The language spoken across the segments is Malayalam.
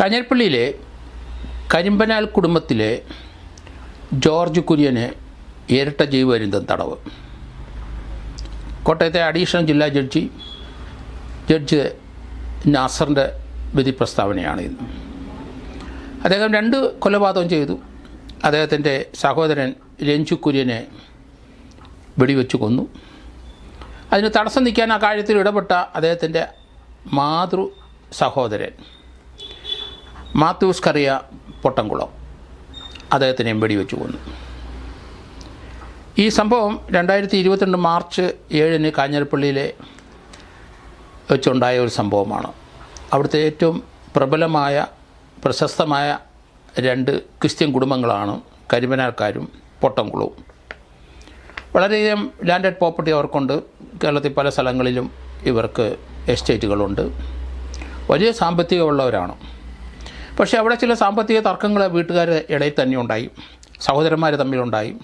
കാഞ്ഞിരപ്പള്ളിയിലെ കരിമ്പനാൽ കുടുംബത്തിലെ ജോർജ് കുര്യന് ഇരട്ട ജീവപര്യന്തം തടവ്. കോട്ടയത്തെ അഡീഷണൽ ജില്ലാ ജഡ്ജി ജഡ്ജ് നാസറിന്റെ വിധി പ്രസ്താവനയാണ് ഇന്ന്. അദ്ദേഹം രണ്ട് കൊലപാതകം ചെയ്തു. അദ്ദേഹത്തിന്റെ സഹോദരൻ രഞ്ജു കുര്യനെ വെടിവെച്ചു കൊന്നു. അതിന് തടസ്സം നിൽക്കാൻ ആ കാര്യത്തിൽ ഇടപെട്ട അദ്ദേഹത്തിന്റെ മാതൃ സഹോദരൻ മാത്യൂസ് കറിയ പൊട്ടംകുളം അദ്ദേഹത്തിനെയും വെടിവെച്ചു കൊന്നു. ഈ സംഭവം രണ്ടായിരത്തി ഇരുപത്തിരണ്ട് മാർച്ച് ഏഴിന് കാഞ്ഞിരപ്പള്ളിയിലെ വെച്ചുണ്ടായ ഒരു സംഭവമാണ്. അവിടുത്തെ ഏറ്റവും പ്രബലമായ പ്രശസ്തമായ രണ്ട് ക്രിസ്ത്യൻ കുടുംബങ്ങളാണ് കരിമനാൽക്കാരും പൊട്ടംകുളവും വളരെയധികം ലാൻഡഡ് പ്രോപ്പർട്ടി അവർക്കുണ്ട്. കേരളത്തിൽ പല സ്ഥലങ്ങളിലും ഇവർക്ക് എസ്റ്റേറ്റുകളുണ്ട്. വലിയ സാമ്പത്തികമുള്ളവരാണ്. പക്ഷേ അവിടെ ചില സാമ്പത്തിക തർക്കങ്ങൾ വീട്ടുകാരുടെ ഇടയിൽ തന്നെ ഉണ്ടായി. സഹോദരന്മാർ തമ്മിലുണ്ടായി.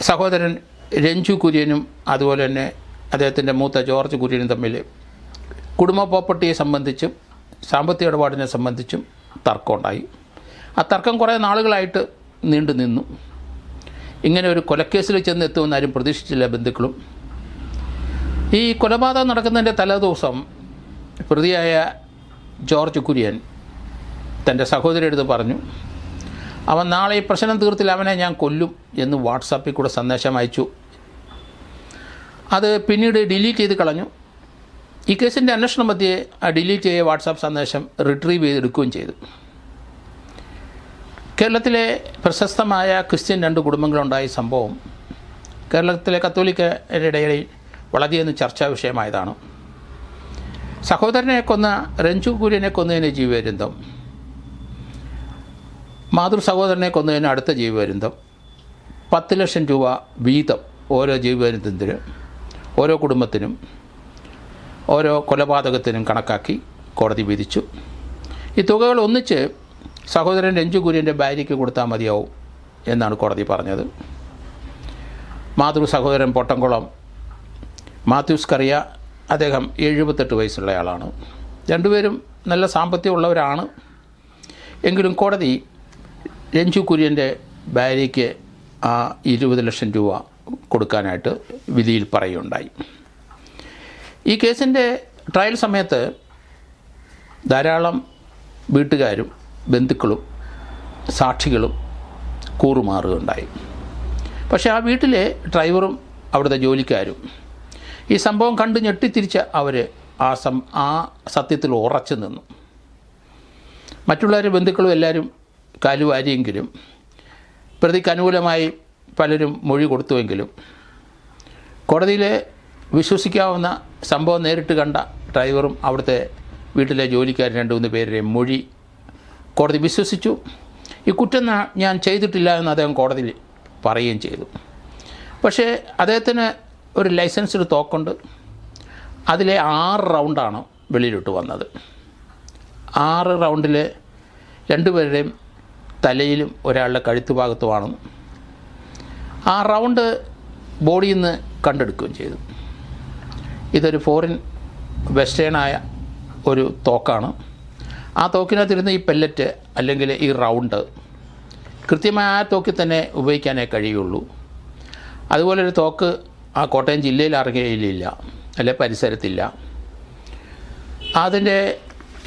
സഹോദരൻ രഞ്ജു കുര്യനും അതുപോലെ തന്നെ അദ്ദേഹത്തിന്റെ മൂത്ത ജോർജ് കുര്യനും തമ്മിൽ കുടുംബ പ്രോപ്പർട്ടിയെ സംബന്ധിച്ചും സാമ്പത്തിക ഇടപാടിനെ സംബന്ധിച്ചും തർക്കമുണ്ടായി. ആ തർക്കം കുറേ നാളുകളായിട്ട് നീണ്ടു നിന്നു. ഇങ്ങനെ ഒരു കൊലക്കേസിൽ ചെന്ന് എത്തുമെന്ന് ആരും പ്രതീക്ഷിച്ചില്ല ബന്ധുക്കളും. ഈ കൊലപാതകം നടക്കുന്നതിന്റെ തലേദിവസം പ്രതിയായ ജോർജ് കുര്യൻ തന്റെ സഹോദരി എടുത്ത് പറഞ്ഞു അവൻ നാളെ ഈ പ്രശ്നം തീർത്തിൽ അവനെ ഞാൻ കൊല്ലും എന്ന് വാട്സാപ്പിൽ കൂടെ സന്ദേശം അയച്ചു. അത് പിന്നീട് ഡിലീറ്റ് ചെയ്ത് കളഞ്ഞു. ഈ കേസിന്റെ അന്വേഷണം മധ്യേ ആ ഡിലീറ്റ് ചെയ്ത വാട്സാപ്പ് സന്ദേശം റിട്രീവ് ചെയ്തെടുക്കുകയും ചെയ്തു. കേരളത്തിലെ പ്രശസ്തമായ ക്രിസ്ത്യൻ രണ്ട് കുടുംബങ്ങളുണ്ടായ സംഭവം കേരളത്തിലെ കത്തോലിക്ക ഇടയിൽ വളരെയൊന്ന് ചർച്ചാ വിഷയമായതാണ്. സഹോദരനെ കൊന്ന രഞ്ജു കുര്യനെ കൊന്നതിന് ജീവപര്യന്തം മാതൃ സഹോദരനെ കൊന്നതിന് അടുത്ത ജീവപര്യന്തം പത്ത് ലക്ഷം രൂപ വീതം ഓരോ ജീവപര്യന്തത്തിന് ഓരോ കുടുംബത്തിനും ഓരോ കൊലപാതകത്തിനും കണക്കാക്കി കോടതി വിധിച്ചു. ഈ തുകകൾ ഒന്നിച്ച് സഹോദരൻ രഞ്ജു കുര്യന്റെ ഭാര്യയ്ക്ക് കൊടുത്താൽ മതിയാവും എന്നാണ് കോടതി പറഞ്ഞത്. മാതൃ സഹോദരൻ പൊട്ടംകുളം മാത്യൂസ് കറിയ അദ്ദേഹം എഴുപത്തെട്ട് വയസ്സുള്ളയാളാണ് രണ്ടുപേരും നല്ല സാമ്പത്തികമുള്ളവരാണ്. എങ്കിലും കോടതി രഞ്ജു കുര്യന്റെ ഭാര്യയ്ക്ക് ആ ഇരുപത് ലക്ഷം രൂപ കൊടുക്കാനായിട്ട് വിധിയിൽ പറയുകയുണ്ടായി. ഈ കേസിന്റെ ട്രയൽ സമയത്ത് ധാരാളം വീട്ടുകാരും ബന്ധുക്കളും സാക്ഷികളും കൂറുമാറുകയുണ്ടായി. പക്ഷേ ആ വീട്ടിലെ ഡ്രൈവറും അവിടുത്തെ ജോലിക്കാരും ഈ സംഭവം കണ്ട് ഞെട്ടിത്തിരിച്ച അവർ ആ സം ആ സത്യത്തിൽ ഉറച്ചു നിന്നു. മറ്റുള്ളവരെ ബന്ധുക്കളും എല്ലാവരും കാലുവാരിയെങ്കിലും പ്രതിക്ക് അനുകൂലമായി പലരും മൊഴി കൊടുത്തുവെങ്കിലും കോടതിയിലെ വിശ്വസിക്കാവുന്ന സംഭവം നേരിട്ട് കണ്ട ഡ്രൈവറും അവിടുത്തെ വീട്ടിലെ ജോലിക്കാരൻ രണ്ട് മൂന്ന് പേരുടെയും മൊഴി കോടതി വിശ്വസിച്ചു. ഈ കുറ്റം ഞാൻ ചെയ്തിട്ടില്ല എന്ന് അദ്ദേഹം കോടതിയിൽ പറയുകയും ചെയ്തു. പക്ഷേ അദ്ദേഹത്തിന് ഒരു ലൈസൻസ്ഡ് തോക്കുണ്ട്. അതിലെ ആറ് റൗണ്ടാണ് വെളിയിലോട്ട് വന്നത്. ആറ് റൗണ്ടിൽ രണ്ടുപേരുടെയും തലയിലും ഒരാളുടെ കഴുത്തു ഭാഗത്തുമാണ് ആ റൗണ്ട് ബോഡിയിൽ നിന്ന് കണ്ടെടുക്കുകയും ചെയ്തു. ഇതൊരു ഫോറിൻ വെസ്റ്റേണായ ഒരു തോക്കാണ്. ആ തോക്കിനകത്തിരുന്ന് ഈ പെല്ലറ്റ് അല്ലെങ്കിൽ ഈ റൗണ്ട് കൃത്യമായ ആ തോക്കിൽ തന്നെ ഉപയോഗിക്കാനേ കഴിയുള്ളൂ. അതുപോലെ ഒരു തോക്ക് ആ കോട്ടയം ജില്ലയിൽ ഇറങ്ങിയില്ല അല്ലെ പരിസരത്തില്ല. അതിന്റെ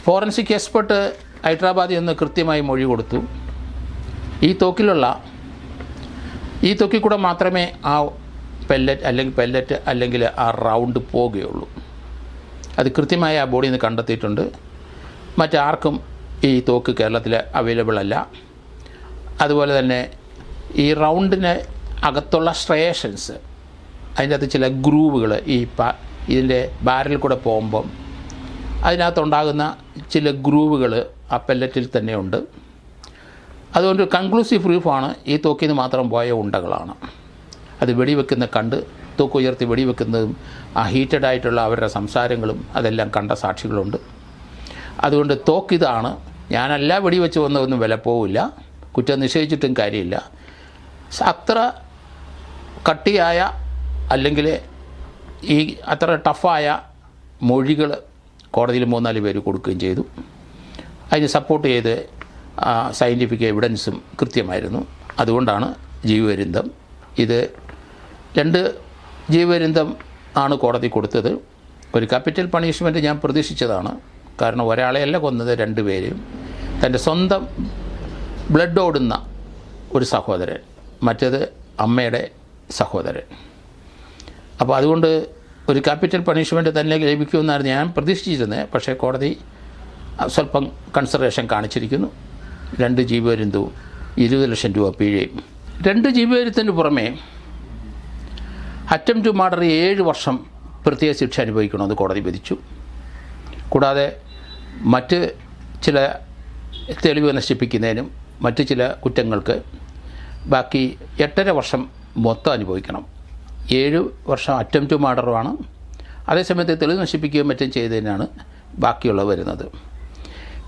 ഫോറൻസിക് എക്സ്പെർട്ട് ഹൈദരാബാദിൽ നിന്ന് കൃത്യമായി മൊഴി കൊടുത്തു. ഈ തോക്കിലുള്ള ഈ തൊക്കിൽ കൂടെ മാത്രമേ ആ പെല്ലറ്റ് അല്ലെങ്കിൽ പെല്ലറ്റ് അല്ലെങ്കിൽ ആ റൗണ്ട് പോവുകയുള്ളൂ. അത് കൃത്യമായി ആ ബോഡിയിൽ നിന്ന് കണ്ടെത്തിയിട്ടുണ്ട്. മറ്റാർക്കും ഈ തോക്ക് കേരളത്തിൽ അവൈലബിൾ അല്ല. അതുപോലെ തന്നെ ഈ റൗണ്ടിന് അകത്തുള്ള സ്ട്രേഷൻസ് അതിന്റെ അകത്ത് ചില ഗ്രൂവുകൾ ഈ പ ഇതിന്റെ ബാരൽ കൂടെ പോകുമ്പം അതിനകത്തുണ്ടാകുന്ന ചില ഗ്രൂവുകൾ ആ പെല്ലറ്റിൽ തന്നെ ഉണ്ട് അതുകൊണ്ട് കൺക്ലൂസീവ് പ്രൂഫാണ് ഈ തോക്കിൽ നിന്ന് മാത്രം പോയ ഉണ്ടകളാണ്. അത് വെടിവെക്കുന്ന കണ്ട് തൂക്കുയർത്തി വെടിവെക്കുന്നതും ആ ഹീറ്റഡ് ആയിട്ടുള്ള അവരുടെ സംസാരങ്ങളും അതെല്ലാം കണ്ട സാക്ഷികളുണ്ട്. അതുകൊണ്ട് തോക്കിതാണ് ഞാനല്ല വെടിവെച്ച് വന്നതൊന്നും വില പോവില്ല. കുറ്റം നിശ്ചയിച്ചിട്ടും കാര്യമില്ല. അത്ര കട്ടിയായ അല്ലെങ്കിൽ ഈ അത്ര ടഫായ മൊഴികൾ കോടതിയിൽ മൂന്നാൽ പേര് കൊടുക്കുകയും ചെയ്തു. അതിന് സപ്പോർട്ട് ചെയ്ത് സയന്റിഫിക് എവിഡൻസും കൃത്യമായിരുന്നു. അതുകൊണ്ടാണ് ജീവപര്യന്തം. ഇത് രണ്ട് ജീവപര്യന്തം ആണ് കോടതി കൊടുത്തത്. ഒരു ക്യാപിറ്റൽ പണിഷ്മെന്റ് ഞാൻ പ്രതീക്ഷിച്ചതാണ്. കാരണം ഒരാളെയല്ല കൊന്നത് രണ്ട് പേരും തന്റെ സ്വന്തം ബ്ലഡ് ഓടുന്ന ഒരു സഹോദരൻ മറ്റേത് അമ്മയുടെ സഹോദരൻ. അപ്പോൾ അതുകൊണ്ട് ഒരു ക്യാപിറ്റൽ പണിഷ്മെന്റ് തന്നെ ലഭിക്കുമെന്നായിരുന്നു ഞാൻ പ്രതീക്ഷിച്ചിരുന്നത്. പക്ഷേ കോടതി സ്വല്പം കൺസിഡറേഷൻ കാണിച്ചിരിക്കുന്നു. രണ്ട് ജീവപര്യന്തവും ഇരുപത് ലക്ഷം രൂപ പിഴയും രണ്ട് ജീവപര്യത്തിന് പുറമേ ടു മർഡർ ഏഴ് വർഷം പ്രത്യേക ശിക്ഷ അനുഭവിക്കണമെന്ന് കോടതി വിധിച്ചു. കൂടാതെ മറ്റ് ചില തെളിവ് നശിപ്പിക്കുന്നതിനും മറ്റ് ചില കുറ്റങ്ങൾക്ക് ബാക്കി എട്ടര വർഷം മൊത്തം അനുഭവിക്കണം. ഏഴ് വർഷം അറ്റം ടു മർഡറുമാണ് അതേസമയത്ത് തെളിവ് നശിപ്പിക്കുകയും മറ്റും ചെയ്തതിനാണ് ബാക്കിയുള്ളവ വരുന്നത്.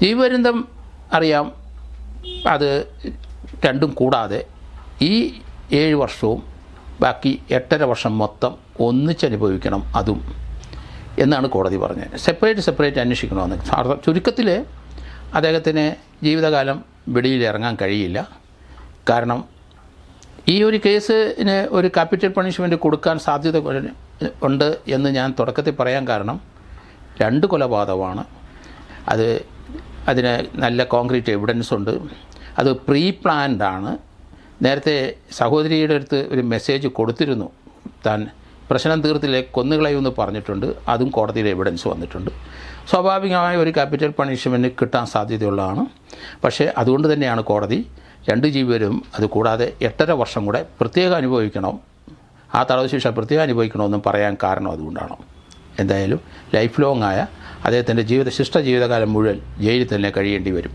ജീവപര്യന്തം അറിയാം. അത് രണ്ടും കൂടാതെ ഈ ഏഴ് വർഷവും ബാക്കി എട്ടര വർഷം മൊത്തം ഒന്നിച്ചനുഭവിക്കണം അതും എന്നാണ് കോടതി പറഞ്ഞത്. സെപ്പറേറ്റ് സെപ്പറേറ്റ് അന്വേഷിക്കണമെന്ന്. ചുരുക്കത്തിൽ അദ്ദേഹത്തിന് ജീവിതകാലം വെളിയിൽ ഇറങ്ങാൻ കഴിയില്ല. കാരണം ഈ ഒരു കേസിന് ഒരു ക്യാപിറ്റൽ പണിഷ്മെന്റ് കൊടുക്കാൻ സാധ്യത ഉണ്ട് എന്ന് ഞാൻ തുടക്കത്തിൽ പറയാൻ കാരണം രണ്ട് കൊലപാതകമാണ്. അത് അതിന് നല്ല കോൺക്രീറ്റ് എവിഡൻസ് ഉണ്ട്. അത് പ്രീ പ്ലാൻഡ് ആണ്. നേരത്തെ സഹോദരിയുടെ അടുത്ത് ഒരു മെസ്സേജ് കൊടുത്തിരുന്നു. താൻ പ്രശ്നം തീർത്തില്ലേ കൊന്നുകളയുമെന്ന് പറഞ്ഞിട്ടുണ്ട്. അതും കോടതിയുടെ എവിഡൻസ് വന്നിട്ടുണ്ട്. സ്വാഭാവികമായ ഒരു ക്യാപിറ്റൽ പണിഷ്മെന്റ് കിട്ടാൻ സാധ്യതയുള്ളതാണ്. പക്ഷേ അതുകൊണ്ട് തന്നെയാണ് കോടതി രണ്ട് ജീവരും അതുകൂടാതെ എട്ടര വർഷം കൂടെ പ്രത്യേകം അനുഭവിക്കണം. ആ തടവ് ശിക്ഷ പ്രത്യേകം അനുഭവിക്കണമെന്നും പറയാൻ കാരണം അതുകൊണ്ടാണ്. എന്തായാലും ലൈഫ് ലോങ് ആയ അദ്ദേഹത്തിന്റെ ജീവിത ശിഷ്ട ജീവിതകാലം മുഴുവൻ ജയിലിൽ തന്നെ കഴിയേണ്ടി വരും.